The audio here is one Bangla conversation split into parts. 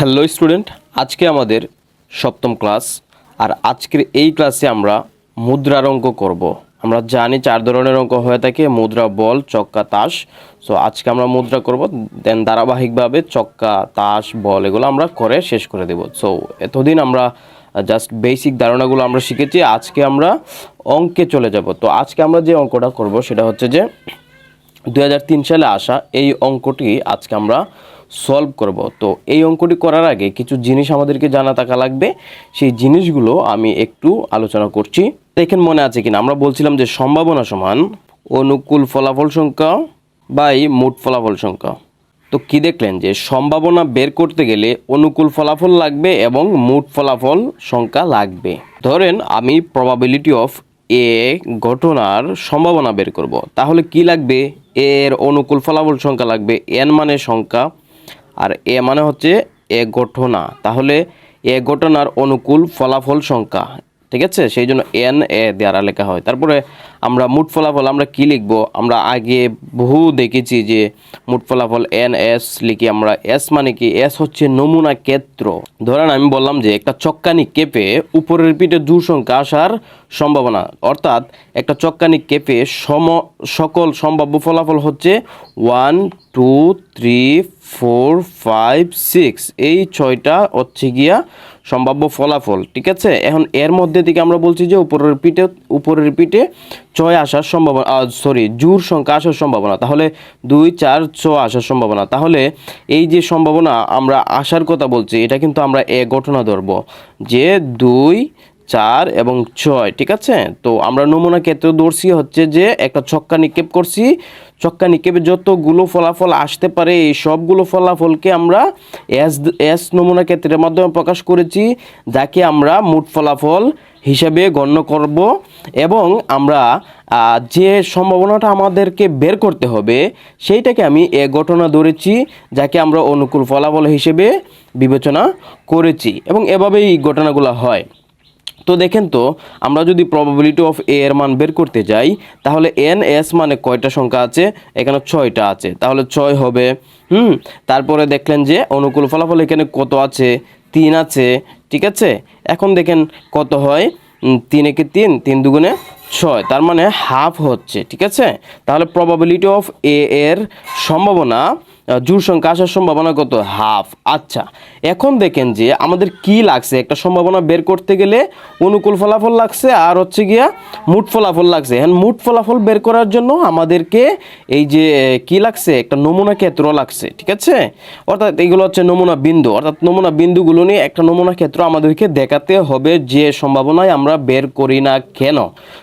হ্যালো স্টুডেন্ট, আজকে আমাদের সপ্তম ক্লাস, আর আজকের এই ক্লাসে আমরা মুদ্রার অঙ্ক করব। আমরা জানি চার ধরনের অঙ্ক হয়ে থাকে, মুদ্রা, বল, চক্কা, তাস। সো আজকে আমরা মুদ্রা করব দেন ধারাবাহিকভাবে চক্কা, তাস, বল, এগুলো আমরা করে শেষ করে দেব। সো এতদিন আমরা জাস্ট বেসিক ধারণাগুলো আমরা শিখেছি, আজকে আমরা অঙ্কে চলে যাব। তো, আজকে আমরা যে অঙ্কটা করব, সেটা হচ্ছে যে দু হাজার তিন সালে আসা এই অঙ্কটি আজকে আমরা সলভ করব। তো এই অঙ্কটি করার আগে কিছু জিনিস আমাদেরকে জানা থাকা লাগবে। সেই জিনিসগুলো আমি একটু আলোচনা করছি। দেখেন মনে আছে কিনা? আমরা বলছিলাম যে সম্ভাবনা সমান অনুকূল ফলাফল সংখ্যা বাই মোট ফলাফল সংখ্যা। তো কি দেখলেন যে সম্ভাবনা বের করতে গেলে অনুকূল ফলাফল লাগবে এবং মোট ফলাফল সংখ্যা লাগবে। ধরেন আমি প্রবাবিলিটি অফ এ ঘটনার সম্ভাবনা বের করব। তাহলে কি লাগবে? এর অনুকূল ফলাফল সংখ্যা লাগবে। এন মানে সংখ্যা। আর এ মানে হচ্ছে এ ঘটনা তাহলে এ ঘটনার অনুকূল ফলাফল সংখ্যা। ঠিক আছে? সেই জন্য এন এ দ্বারা লেখা হয়। তারপরে আমরা মোট ফলাফল আমরা কি লিখব? আমরা আগে বহু দেখেছি যে মোট ফলাফল এন এস লিখি আমরা। এস মানে কি? এস হচ্ছে নমুনা ক্ষেত্র। ধরেন আমি বললাম যে একটা চক্কানি কেঁপে উপরের পিঠে সংখ্যা আসার সম্ভাবনা। অর্থাৎ একটা চক্কানি কেঁপে সম, সকল সম্ভাব্য ফলাফল হচ্ছে one, two, three, four, five, six. এই ছয়টা হচ্ছে গিয়া সম্ভাব্য ফলাফল, ঠিক আছে? এখন এর মধ্যে থেকে আমরা বলছি যে উপরের পিঠে উপরের পিঠে ছয় আসার সম্ভাবনা সরি জোর সংখ্যা আসার সম্ভাবনা। তাহলে দুই, চার ছ আসার সম্ভাবনা। তাহলে এই যে সম্ভাবনা আমরা আসার কথা বলছি, এটা কিন্তু আমরা এ ঘটনা ধরবো যে দুই চার এবং ছয়, ঠিক আছে? তো আমরা নমুনা ক্ষেত্রে ধরছি হচ্ছে যে একটা ছক্কা নিক্ষেপ করছি। ছক্কা নিক্ষেপে যতগুলো ফলাফল আসতে পারে, এই সবগুলো ফলাফলকে আমরা এস এস নমুনা ক্ষেত্রের মাধ্যমে প্রকাশ করেছি, যাকে আমরা মোট ফলাফল হিসেবে গণ্য করব এবং আমরা যে সম্ভাবনাটা আমাদেরকে বের করতে হবে, সেইটাকে আমি এ ঘটনা ধরেছি, যাকে আমরা অনুকূল ফলাফল হিসেবে বিবেচনা করেছি এবং এভাবেই ঘটনাগুলো হয়। তো দেখেন তো, আমরা যদি প্রবাবিলিটি অফ এ এর মান বের করতে যাই, তাহলে এন এস মানে কয়টা সংখ্যা আছে? এখানে ছয়টা আছে। তাহলে ছয় হবে, হুম? তারপরে দেখলেন যে অনুকূল ফলাফল এখানে কত আছে? তিন আছে, ঠিক আছে? এখন দেখেন কত হয়? তিন একে তিন তিন দুগুণে ছয়, তার মানে হাফ হচ্ছে, ঠিক আছে? তাহলে প্রবাবিলিটি অফ এ এর সম্ভাবনা জোড় সংখ্যা আসার সম্ভাবনা কত? হাফ। আচ্ছা এখন দেখেন যে আমাদের কি লাগছে? একটা সম্ভাবনা বের করতে গেলে অনুকূল ফলাফল লাগছে আর হচ্ছে গিয়া মুট ফলাফল লাগছে। হ্যাঁ মুট ফলাফল বের করার জন্য আমাদেরকে এই যে কি লাগছে? একটা নমুনা ক্ষেত্র লাগছে, ঠিক আছে? অর্থাৎ এগুলো হচ্ছে নমুনা বিন্দু। অর্থাৎ নমুনা বিন্দুগুলো নিয়ে একটা নমুনা ক্ষেত্র আমাদেরকে দেখাতে হবে যে সম্ভাবনায় আমরা বের করি না কেন।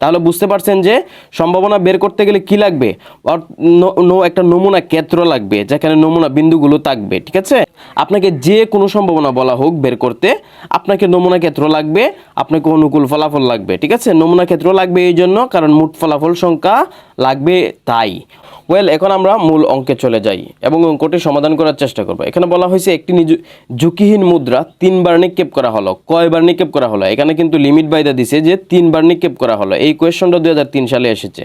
তাহলে বুঝতে পারছেন যে সম্ভাবনা বের করতে গেলে কি লাগবে? একটা নমুনা ক্ষেত্র লাগবে, যেখানে নমুনা বিন্দুগুলো থাকবে, ঠিক আছে? আপনাকে যে কোনো সম্ভাবনা বলা হোক বের করতে আপনাকে নমুনা ক্ষেত্র লাগবে, আপনাকে অনুকূল ফলাফল লাগবে, ঠিক আছে? নমুনা ক্ষেত্র লাগবে এই জন্য, কারণ মোট ফলাফল সংখ্যা লাগবে তাই। ওয়েল এখন আমরা মূল অঙ্কে চলে যাই এবং অঙ্কটি সমাধান করার চেষ্টা করব। এখানে বলা হয়েছে একটি ঝুঁকিহীন মুদ্রা তিনবার নিক্ষেপ করা হলো, কয়বার নিক্ষেপ করা হলো? এখানে কিন্তু লিমিট বাইদা দিছে যে তিনবার নিক্ষেপ করা হলো। এই কোয়েশনটা দুই হাজার তিন সালে এসেছে।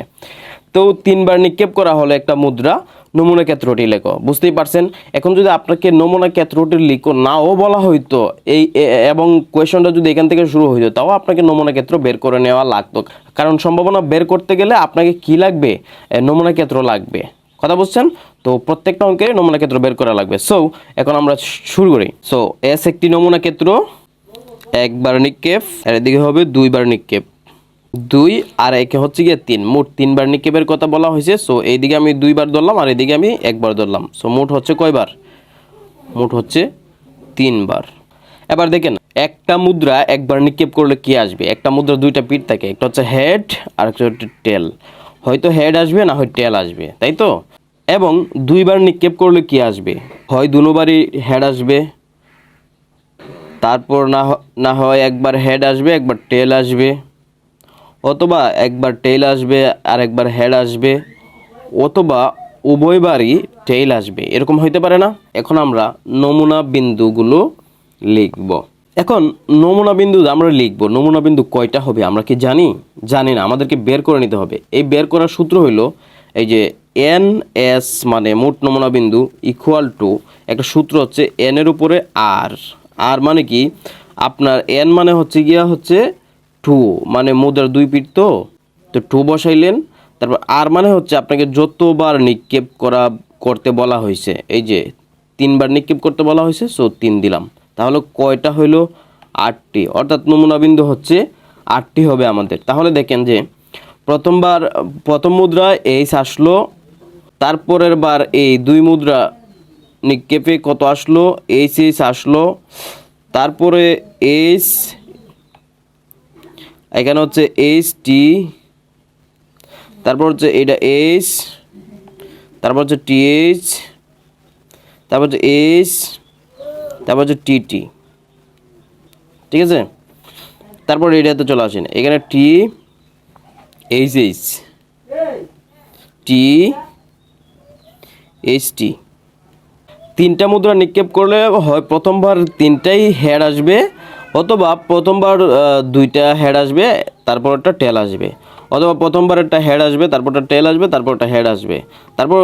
তো তিনবার নিক্ষেপ করা হলো একটা মুদ্রা নমুনা ক্ষেত্রটি লেখো। বুঝতেই পারছেন? এখন যদি আপনাকে নমুনা ক্ষেত্রটি লিখো, নাও বলা হইতো, এই এবং কোয়েশনটা যদি এখান থেকে শুরু হইতো, তাও আপনাকে নমুনা ক্ষেত্র বের করে নেওয়া লাগতো। কারণ সম্ভাবনা বের করতে গেলে আপনাকে কি লাগবে? নমুনা ক্ষেত্র লাগবে। কথা বুঝছেন? তো প্রত্যেকটা অঙ্কে নমুনা ক্ষেত্র বের করা লাগবে। সো এখন আমরা শুরু করি। সো এস একটি নমুনা ক্ষেত্র, একবার নিক্ষেপ, আর এদিকে হবে দুইবার নিক্ষেপ। দুই, আর একে হচ্ছে গিয়ে তিন। মোট তিনবার নিক্ষেপের কথা বলা হয়েছে সো এইদিকে আমি দুইবার ধরলাম, আর এদিকে আমি একবার ধরলাম। সো মোট হচ্ছে কয়বার? মোট হচ্ছে তিনবার। এবার দেখেন, একটা মুদ্রা একবার নিক্ষেপ করলে কি আসবে? একটা মুদ্রা দুইটা পিঠ থাকে, একটা হচ্ছে হেড আর একটা হচ্ছে টেল হয়তো হেড আসবে, না হয় টেল আসবে, তাই তো? এবং দুইবার নিক্ষেপ করলে কি আসবে? হয় দুবারই হেড আসবে, তারপর না না হয় একবার হেড আসবে, একবার টেল আসবে। অথবা একবার টেইল আসবে আর একবার হেড আসবে, অথবা উভয়বারই টেইল আসবে। এরকম হইতে পারে না? এখন আমরা নমুনা বিন্দুগুলো লিখব। এখন নমুনা বিন্দু আমরা লিখব। নমুনা বিন্দু কয়টা হবে? আমরা কি জানি? জানি না। আমাদেরকে বের করে নিতে হবে। এই বের করার সূত্র হইল এই যে এন এস মানে মোট নমুনা বিন্দু ইকুয়াল টু একটা সূত্র হচ্ছে এন এর উপরে আর। আর মানে কি? আপনার এন মানে হচ্ছে গিয়া হচ্ছে টু মানে মুদ্রার দুই পিঠ তো? তো টু বসাইলেন, তারপর আর মানে হচ্ছে আপনাকে যতবার নিক্ষেপ করা, করতে বলা হয়েছে, এই যে তিনবার নিক্ষেপ করতে বলা হয়েছে, সো তিন দিলাম। তাহলে কয়টা হইল? আটটি। অর্থাৎ নমুনা বিন্দু হচ্ছে আটটি হবে আমাদের। তাহলে দেখেন যে প্রথমবার, প্রথম মুদ্রা এইচ আসলো, তারপরের বার এই দুই মুদ্রা নিক্ষেপে কত আসলো? এইচ এইচ আসলো। তারপরে এইচ এখানে হচ্ছে এইচ টি তারপর হচ্ছে এটা এইচ তারপর হচ্ছে টিএইচ তারপর হচ্ছে এইচ তারপর হচ্ছে টিটি ঠিক আছে? তারপর এটাতে চলে আসেন। এখানে T H H T H T তিনটা মুদ্রা নিক্ষেপ করলে হয় প্রথমবার তিনটাই হেড আসবে। অথবা প্রথমবার দুইটা হেড আসবে তারপর একটা টেল আসবে। অথবা প্রথমবার একটা হেড আসবে তারপর একটা টেল আসবে তারপর একটা হেড আসবে। তারপর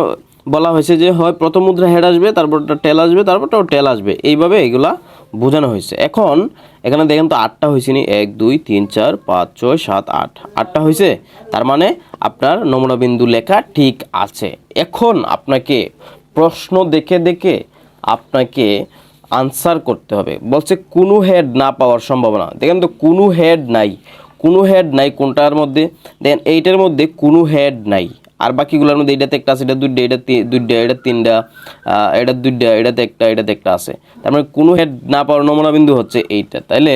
বলা হয়েছে যে, হয় প্রথম মুদ্রা হেড আসবে তারপর একটা টেল আসবে তারপর তারপরটাও টেল আসবে। এইভাবে এগুলা বোঝানো হয়েছে। এখন এখানে দেখেন তো আটটা হয়েছে নি? এক, দুই, তিন, চার, পাঁচ, ছয়, সাত, আট। আটটা হয়েছে। তার মানে আপনার নমুনা বিন্দু লেখা ঠিক আছে। এখন আপনাকে প্রশ্ন দেখে দেখে আপনাকে আনসার করতে হবে। বলছে, কোনো হেড না পাওয়ার সম্ভাবনা। দেখেন তো, কোনো হেড নাই। কোনো হেড নাই কোনটার মধ্যে? দেন এইটার মধ্যে কোনো হেড নাই। আর বাকিগুলোর মধ্যে এটাতে একটা আছে, এটা দুইটা এটা দুইটা এটা তিনটা এটা দুইটা এটাতে একটা এটাতে একটা আছে। তার মানে কোনো হেড না পাওয়ার নমুনা বিন্দু হচ্ছে এইটা। তাইলে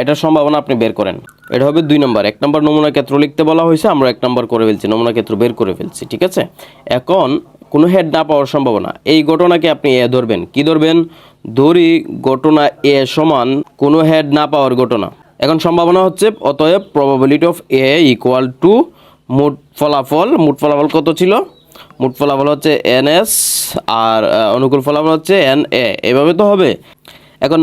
এটার সম্ভাবনা আপনি বের করেন। এটা হবে দুই নম্বর। এক নম্বর নমুনা ক্ষেত্র লিখতে বলা হয়েছে, আমরা এক নম্বর করে ফেলছি, নমুনা ক্ষেত্র বের করে ফেলছি, ঠিক আছে? এখন কোনো হেড না পাওয়ার সম্ভাবনা। এই ঘটনাকে আপনি এ ধরবেন। কি ধরবেন? ধরি ঘটনা এ সমান কোনো হেড না পাওয়ার ঘটনা। এখন সম্ভাবনা হচ্ছে, অতএব probability of A equal to মোট ফলাফল মোট ফলাফল কত ছিল? মোট ফলাফল হচ্ছে এন এস আর অনুকূল ফলাফল হচ্ছে এন এ এভাবে তো হবে। এখন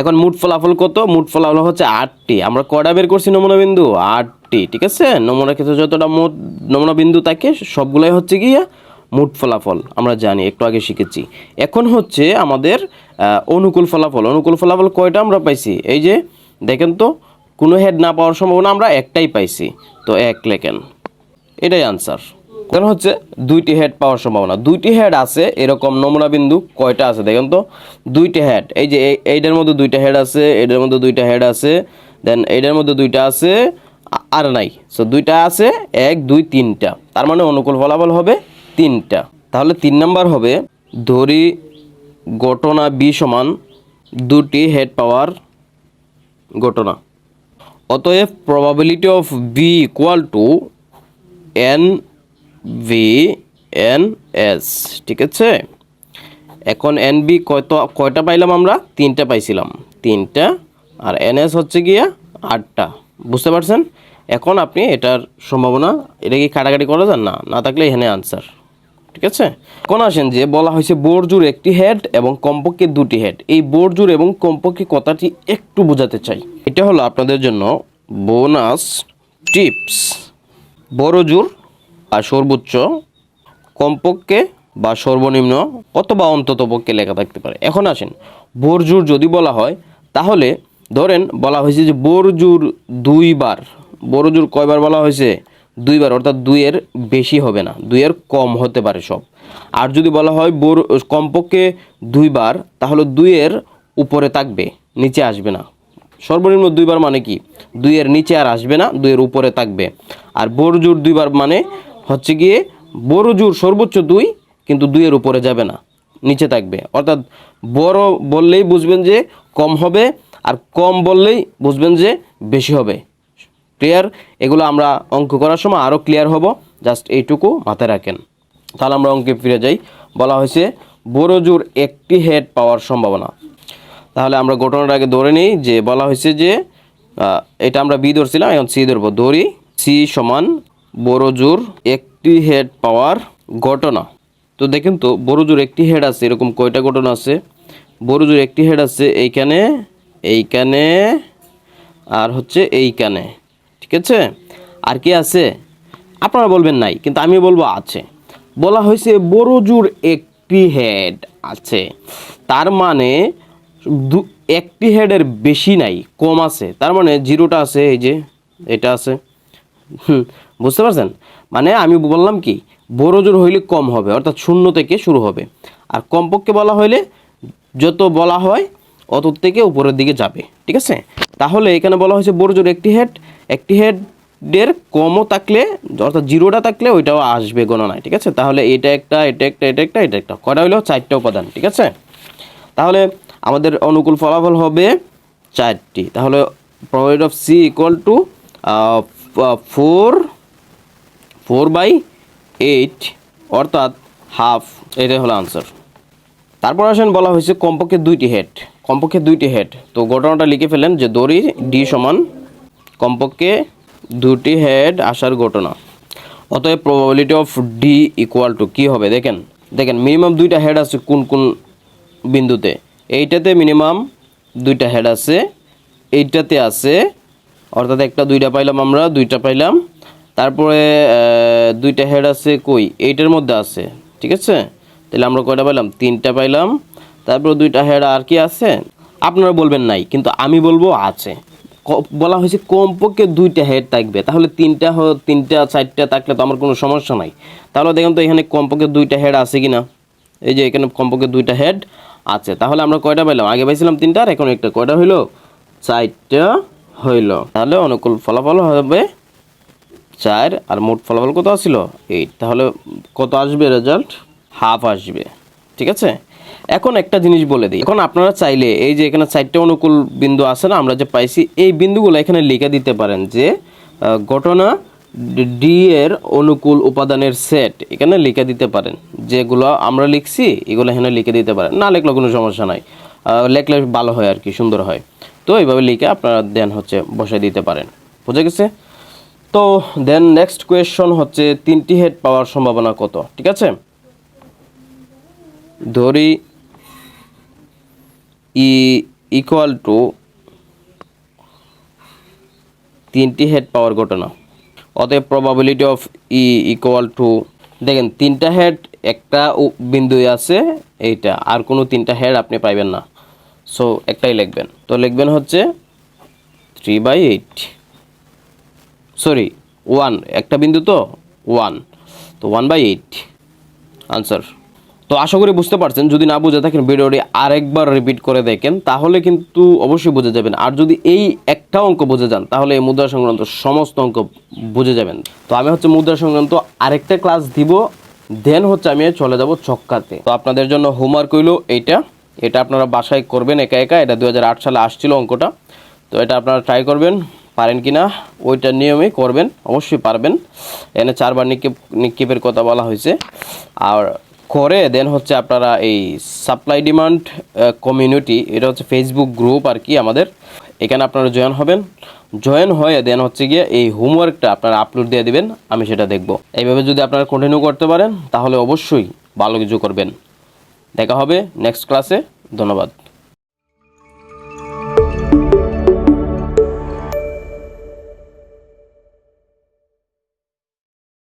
এখন মোট ফলাফল কত? মোট ফলাফল হচ্ছে আটটি। আমরা কটা বের করছি নমুনা বিন্দু? আটটি, ঠিক আছে? নমুনা ক্ষেত্রে যতটা মোট নমুনা বিন্দু থাকে, সবগুলোই হচ্ছে গিয়া মোট ফলাফল আমরা জানি, একটু আগে শিখেছি। এখন হচ্ছে আমাদের অনুকূল ফলাফল। অনুকূল ফলাফল কয়টা আমরা পাইছি? এই যে, দেখেন তো, কোনো হেড না পাওয়ার সম্ভাবনা আমরা একটাই পাইছি। তো এক লেখেন। এটাই আনসার কারণ হচ্ছে, দুইটি হেড পাওয়ার সম্ভাবনা। দুইটি হেড আছে, এরকম নমুনা বিন্দু কয়টা আছে? দেখেন তো, দুইটি হেড এই যে, এই- এইটার মধ্যে দুইটা হেড আছে, এটার মধ্যে দুইটা হেড আছে দেন এইটার মধ্যে দুইটা আছে আর নাই। সো দুইটা আছে, এক, দুই, তিনটা। তার মানে অনুকূল ফলাফল হবে তিনটা। তাহলে তিন নাম্বার হবে, ধরি ঘটনা বি সমান দুটি হেড পাওয়ার ঘটনা। অতএব probability of B equal to N V N S ঠিক আছে? এখন এন বি কয়ত, কয়টা পাইলাম আমরা? তিনটা পাইছিলাম। তিনটা, আর এন এস হচ্ছে গিয়া আটটা। বুঝতে পারছেন? এখন আপনি এটার সম্ভাবনা, এটা কি কাটাকাটি করা যান না না থাকলে এখানে আনসার ঠিক আছে? এখন আসেন যে বলা হয়েছে বোরজুর একটি হেড এবং কমপক্ষে দুটি হেড এই বোরজুর এবং কমপক্ষে কথাটি একটু বোঝাতে চাই। এটা হলো আপনাদের জন্য বোনাস টিপস বড় জোর আর সর্বোচ্চ কমপক্ষে বা সর্বনিম্ন অথবা অন্তত পক্ষে লেখা থাকতে পারে। এখন আসেন বোরজুর যদি বলা হয়, তাহলে ধরেন বলা হয়েছে যে বোরজুর দুইবার। বড়জুর কয়বার বলা হয়েছে? দুইবার, অর্থাৎ দুইয়ের বেশি হবে না, দুইয়ের কম হতে পারে সব। আর যদি বলা হয় বোর, কমপক্ষে দুইবার, তাহলে দুইয়ের উপরে থাকবে, নিচে আসবে না। সর্বনিম্ন দুইবার মানে কি? দুইয়ের নিচে আর আসবে না, দুইয়ের উপরে থাকবে। আর বড়জোর দুইবার মানে হচ্ছে গিয়ে বড়জোর সর্বোচ্চ দুই, কিন্তু দুইয়ের উপরে যাবে না, নিচে থাকবে। অর্থাৎ বড় বললেই বুঝবেন যে কম হবে, আর কম বললেই বুঝবেন যে বেশি হবে। ক্লিয়ার এগুলো আমরা অঙ্ক করার সময় আরও ক্লিয়ার হব। জাস্ট এইটুকু মাথায় রাখেন। তাহলে আমরা অঙ্কে ফিরে যাই। বলা হয়েছে বড়জোর একটি হেড পাওয়ার সম্ভাবনা। তাহলে আমরা ঘটনাটা আগে ধরে নিই যে বলা হয়েছে যে এটা আমরা বি ধরছিলাম, এখন সি ধরবো। ধরি, সি সমান বড় জোর একটি হেড পাওয়ার ঘটনা। তো দেখেন তো বড় জোর একটি হেড আছে, এরকম কয়টা ঘটনা আছে? বড় জোর একটি হেড আছে এইখানে এইখানে, আর হচ্ছে এইখানে। ঠিক আছে? আর কি আছে? আপনারা বলবেন নাই, কিন্তু আমি বলব আছে। বলা হয়েছে বড় জোর একটি হেড আছে। তার মানে দু, একটি হেডের বেশি নাই, কম আছে। তার মানে জিরোটা আছে, এই যে এটা আছে। বুঝতে পারছেন? মানে আমি বললাম কি বড় জোর হইলে কম হবে, অর্থাৎ শূন্য থেকে শুরু হবে। আর কমপক্ষে বলা হইলে যত বলা হয়, অত থেকে উপরের দিকে যাবে। ঠিক আছে? তাহলে এখানে বলা হয়েছে বড় জোর একটি হেড একটি হেডের কমও থাকলে, অর্থাৎ জিরোটা থাকলে ওইটাও আসবে গণনায়, ঠিক আছে? তাহলে এটা একটা এটা একটা এটা একটা এটা একটা। কটা হইল? চারটা উপাদান, ঠিক আছে? তাহলে আমাদের অনুকূল ফলাফল হবে চারটি। তাহলে probability of C equal to four four by eight অর্থাৎ হাফ এটাই হলো আনসার তারপর আসেন, বলা হয়েছে কমপক্ষে দুইটি হেড কমপক্ষে দুইটি হেড তো ঘটনাটা লিখে ফেলেন যে দড়ি ডি সমান কমপক্ষে দুটি হেড আসার ঘটনা। অতএব probability of D equal to কী হবে? দেখেন দেখেন মিনিমাম দুইটা হেড আছে কোন কোন বিন্দুতে? এইটাতে মিনিমাম দুইটা হেড আছে, এইটাতে আছে, অর্থাৎ একটা দুইটা পাইলাম আমরা, দুইটা পাইলাম। তারপরে দুইটা হেড আছে কই? এইটার মধ্যে আছে, ঠিক আছে? তাহলে আমরা কয়টা পাইলাম? তিনটা পাইলাম। তারপর দুইটা হেড আর কি আছে? আপনারা বলবেন নাই, কিন্তু আমি বলব আছে। বলা হয়েছে কমপক্ষে দুইটা হেড থাকবে। তাহলে তিনটা তিনটা, চারটা থাকলে তো আমার কোনো সমস্যা নাই। তাহলে দেখেন তো এখানে কমপক্ষে দুইটা হেড আছে কি না এই যে এখানে কমপক্ষে দুইটা হেড আছে। তাহলে আমরা কয়টা পাইলাম? আগে পাইছিলাম তিনটা, আর এখন একটা কয়টা হইল? চারটা হইল। তাহলে অনুকূল ফলাফল হবে চার, আর মোট ফলাফল কত আসছিল এইট তাহলে কত আসবে রেজাল্ট হাফ আসবে। ঠিক আছে? এখন একটা জিনিস বলে দিই। এখন আপনারা চাইলে এই যে এখানে চারটে অনুকূল বিন্দু আছে না, আমরা যে পাইছি, এই বিন্দুগুলো এখানে লিখে দিতে পারেন যে ঘটনা ডি এর অনুকূল উপাদানের সেট এখানে লিখে দিতে পারেন। যেগুলো আমরা লিখছি, এগুলো এখানে লিখে দিতে পারেন। না লিখলে কোনো সমস্যা নাই। লিখলে ভালো হয় আর কি, সুন্দর হয়। তো এইভাবে লিখে আপনারা দেন হচ্ছে বসাই দিতে পারেন। বুঝে গেছে? তো দেন নেক্সট কোয়েশ্চন হচ্ছে, তিনটি হেড পাওয়ার সম্ভাবনা কত? ঠিক আছে? ধরি ই ইকুয়াল টু তিনটি হেড পাওয়ার ঘটনা। অতএব probability of E equal to দেখেন, তিনটা হেড একটা উ- বিন্দু আছে এইটা, আর কোনো তিনটা হেড আপনি পাইবেন না। সো একটাই লিখবেন। তো লিখবেন হচ্ছে three by eight sorry one একটা বিন্দু তো? ওয়ান তো ওয়ান বাই এইট আনসার তো আশা করি বুঝতে পারছেন, যদি না বুঝে থাকেন ভিডিওটি আরেকবার রিপিট করে দেখেন, তাহলে কিন্তু অবশ্যই বুঝে যাবেন। আর যদি এই একটা অঙ্ক বুঝে যান, তাহলে এই মুদ্রা সংক্রান্ত সমস্ত অঙ্ক বুঝে যাবেন। তো আমি হচ্ছে মুদ্রা সংক্রান্ত আরেকটা ক্লাস দিব দেন হচ্ছে আমি চলে যাব ছক্কাতে। তো আপনাদের জন্য হোমওয়ার্ক হইল এইটা। এটা আপনারা বাসায় করবেন একা একা, এটা দু হাজার আট সালে আসছিল অঙ্কটা। তো এটা আপনারা ট্রাই করবেন, পারেন কি না ওইটা নিয়মেই করবেন, অবশ্যই পারবেন। এখানে চারবার নিক্ষেপ নিক্ষেপের কথা বলা হয়েছে। আর করে দেন হচ্ছে আপনারা এই সাপ্লাই ডিমান্ড কমিউনিটি এটা হচ্ছে ফেসবুক গ্রুপ আর কি আমাদের। এখানে আপনারা জয়েন হবেন। জয়েন হয়ে দেন হচ্ছে গিয়ে এই হোমওয়ার্কটা আপনারা আপলোড দিয়ে দিবেন, আমি সেটা দেখব। এইভাবে যদি আপনারা কন্টিনিউ করতে পারেন, তাহলে অবশ্যই ভালো কিছু করবেন। দেখা হবে নেক্সট ক্লাসে ধন্যবাদ।